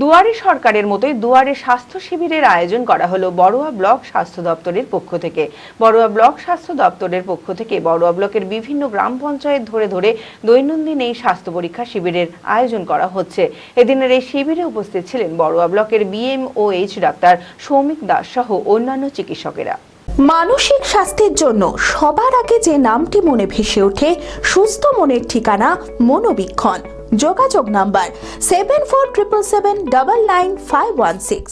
দুয়ারে সরকারের মতোই দুয়ারে স্বাস্থ্য শিবিরের আয়োজন করা হলো বড়ুয়া ব্লক স্বাস্থ্য দপ্তরের পক্ষ থেকে। বড়ুয়া ব্লক স্বাস্থ্য দপ্তরের পক্ষ থেকে বড়ুয়া ব্লকের বিভিন্ন গ্রাম পঞ্চায়েত ধরে ধরে দৈনন্দিন এই স্বাস্থ্য পরীক্ষা শিবিরের আয়োজন করা হচ্ছে। এদিনের এই শিবিরে উপস্থিত ছিলেন বড়ুয়া ব্লকের বিএমওএইচ ডাক্তার সৌমিক দাস সহ অন্যান্য চিকিৎসকেরা। মানসিক স্বাস্থ্যের জন্য সবার আগে যে নামটি মনে ভেসে ওঠে, সুস্থ মনের ঠিকানা মনোবীক্ষণ। যোগাযোগ number seven four triple seven double nine five one six.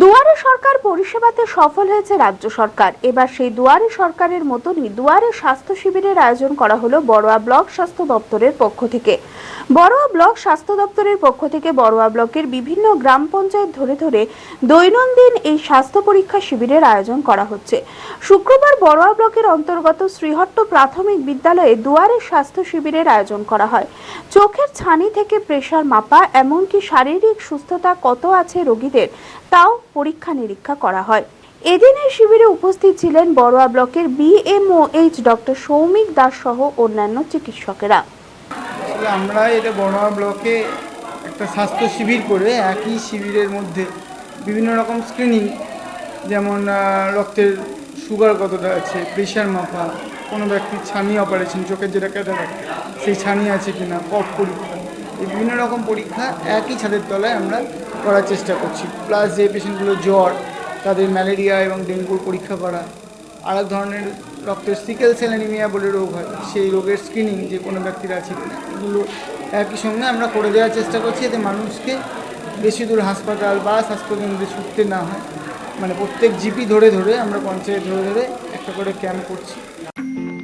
দুয়ারে সরকার পরিষেবাতে সফল হয়েছে রাজ্য সরকার। এবার সেই দুয়ারে সরকারের মতনই দুয়ারে স্বাস্থ্য শিবিরের আয়োজন করা হলো বড়োয়া ব্লক স্বাস্থ্য দপ্তরের পক্ষ থেকে। বড়োয়া ব্লক স্বাস্থ্য দপ্তরের পক্ষ থেকে বড়োয়া ব্লকের বিভিন্ন গ্রাম পঞ্চায়েত ধরে ধরে দৈনন্দিন এই স্বাস্থ্য পরীক্ষা শিবিরের আয়োজন করা হচ্ছে। শুক্রবার বড়োয়া ব্লকের অন্তর্গত শ্রীহট্ট প্রাথমিক বিদ্যালয়ে দুয়ারে স্বাস্থ্য শিবিরের আয়োজন করা হয়। চোখের ছানি থেকে প্রেশার মাপা এমনকি শারীরিক সুস্থতা কত আছে রোগীদের তাও পরীক্ষা নিরীক্ষা করা হয়। এদিনের শিবিরে উপস্থিত ছিলেন বড়োয়া ব্লকের বিএমওএইচ ডক্টর সৌমিক দাস সহ অন্যান্য চিকিৎসকেরা। আসলে আমরা এটা বড়োয়া ব্লকে একটা স্বাস্থ্য শিবির করে একই শিবিরের মধ্যে বিভিন্ন রকম স্ক্রিনিং যেমন রক্তের সুগার কতটা আছে প্রেশার মাপা, কোনো ব্যক্তির ছানি অপারেশন চোখের যেটা ক্যাটারাক্ট সেই ছানি আছে কিনা, কফ পরীক্ষা, এই বিভিন্ন রকম পরীক্ষা একই ছাদের তলায় আমরা করার চেষ্টা করছি। প্লাস যে পেশেন্টগুলো জ্বর, তাদের ম্যালেরিয়া এবং ডেঙ্গুর পরীক্ষা করা, আর ধরনের রক্তের সিকেল সেল অ্যানিমিয়া বলে রোগ হয়, সেই রোগের স্ক্রিনিং যে কোনো ব্যক্তির আছে এগুলো একই সঙ্গে আমরা করে দেওয়ার চেষ্টা করছি যাতে মানুষকে বেশি দূর হাসপাতাল বা স্বাস্থ্যকেন্দ্রে ছুটতে না হয়। মানে প্রত্যেক জিপি ধরে ধরে আমরা পঞ্চায়েত ধরে ধরে একটা করে ক্যাম্প করছি।